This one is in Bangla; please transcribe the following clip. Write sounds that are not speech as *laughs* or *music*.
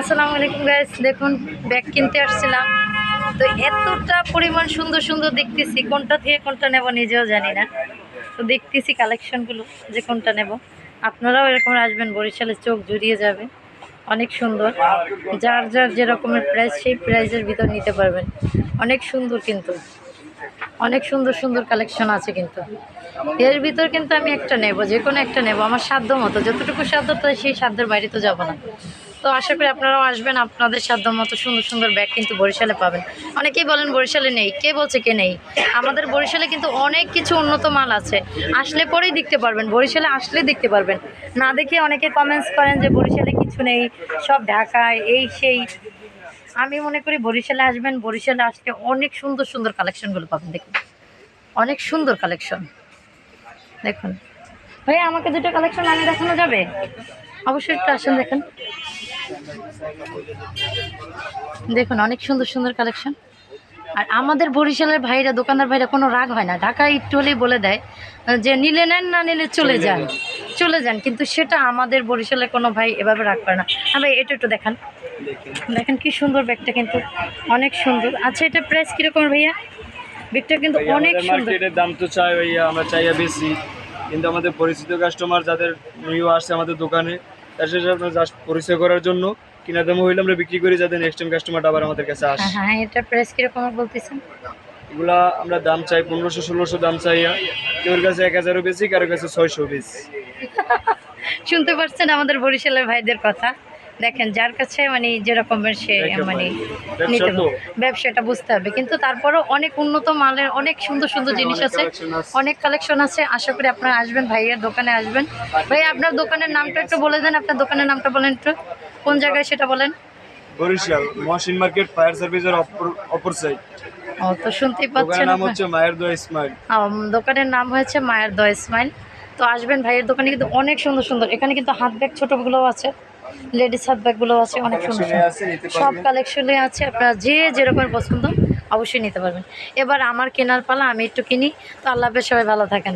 আসসালামু আলাইকুম গাইস দেখুন ব্যাগ কিনতে আসছিলাম। তো এতটা পরিমাণ সুন্দর সুন্দর দেখতেছি, কোনটা থেকে কোনটা নেব নিজেও জানি না। তো দেখতেছি কালেকশনগুলো যে কোনটা নেব। আপনারাও এরকম আসবেন, বরিশালে চোখ জুড়িয়ে যাবে। অনেক সুন্দর। যার যার যেরকমের প্রাইস সেই প্রাইসের ভিতর নিতে পারবেন। অনেক সুন্দর কিন্তু। অনেক সুন্দর সুন্দর কালেকশন আছে কিন্তু। এর ভিতর কিন্তু আমি একটা নেব, যে কোনো একটা নেব। আমার সাধ্য মতো যতটুকু সাধ্য তাই সেই সাধ্যের বাইরে তো যাব না। তো আশা করি আপনারাও আসবেন, আপনাদের সাধ্য মতো সুন্দর সুন্দর ব্যাগ কিন্তু বরিশালে পাবেন। অনেকেই বলেন বরিশালে নেই, কে বলছে কে নেই? আমাদের বরিশালে কিন্তু অনেক কিছু উন্নত মাল আছে। আসলে পরেই দেখতে পারবেন, বরিশালে আসলে দেখতে পারবেন। না দেখে অনেকে কমেন্টস করেন যে বরিশালে কিছু নেই, সব ঢাকায়, এই সেই। আমি মনে করি বরিশালে আসবেন, বরিশালে আসলে অনেক সুন্দর সুন্দর কালেকশনগুলো পাবেন, দেখুন। অনেক সুন্দর কালেকশন দেখুন। ভাইয়া, আমাকে দুটো কালেকশন আগে দেখানো যাবে? অবশ্যই একটু আসেন দেখেন। দেখুন অনেক সুন্দর সুন্দর কালেকশন। আর আমাদের বরিশালের ভাইরা দোকানদার ভাইরা কোনো রাগ হয় না। ঢাকায় একটু হলেই বলে দেয় যে নিলে নেন না নিলে চলে যান। চলে যান কিন্তু সেটা আমাদের বরিশালে কোনো ভাই এভাবে রাগ করে না। হ্যাঁ ভাই এটা একটু দেখান। দেখেন কি সুন্দর ব্যাগটা কিন্তু অনেক সুন্দর। আচ্ছা এটা প্রাইস কীরকম ভাইয়া? ব্যাগটা কিন্তু অনেক সুন্দর। দাম তো চাই ভাইয়া আমরা চাইয়া বেশি। কিন্তু আমাদের পরিচিত কাস্টমার যাদের নিউ আসছে আমাদের দোকানে তার আপনার জাস্ট পরিচয় করার জন্য কিনা দামও হইলে আমরা বিক্রি করি যাতে নেক্সট টাইম কাস্টমার আবার আমাদের কাছে আসে। হ্যাঁ হ্যাঁ এটা প্রাইস কীরকম বলতেছেন? এগুলা আমরা দাম চাই পনেরোশো ষোলোশো দাম চাই। কেউর কাছে এক হাজারও বেশি কারোর কাছে ছয়শো বেশি। *laughs* শুনতে পারছেন আমাদের বরিশালের ভাইদের কথা। দেখেন যার কাছে মানে যেরকমের সে মানে নিতে। ব্যবসাটা বুঝতে হবে। কিন্তু তারপরেও অনেক উন্নত মালের অনেক সুন্দর সুন্দর জিনিস আছে। অনেক কালেকশন আছে। আশা করি আপনারা আসবেন ভাইয়ের দোকানে আসবেন। ভাই আপনার দোকানের নামটা একটু বলে দেন আপনার দোকানের নামটা বলেন একটু। কোন জায়গায় সেটা বলেন? বরিশাল মহসিন মার্কেট ফায়ার সার্ভিসের অপর সাইড ও তো শুনতেই পাচ্ছেন নাম। হচ্ছে মায়ের দোয়া ইসমাইল দোকানের নাম হয়েছে মায়ের দ স্মাইল। তো আসবেন ভাইয়ের দোকানে কিন্তু অনেক সুন্দর সুন্দর। এখানে কিন্তু হাত ব্যাগ ছোটোগুলোও আছে। লেডিস হাত ব্যাগগুলো আছে অনেক সুন্দর। সব কালেকশনই কালেকশনে আছে আপনারা যে যেরকম পছন্দ অবশ্যই নিতে পারবেন। এবার আমার কেনার পালা আমি একটু কিনি। তো আল্লাহ সবাই ভালো থাকেন।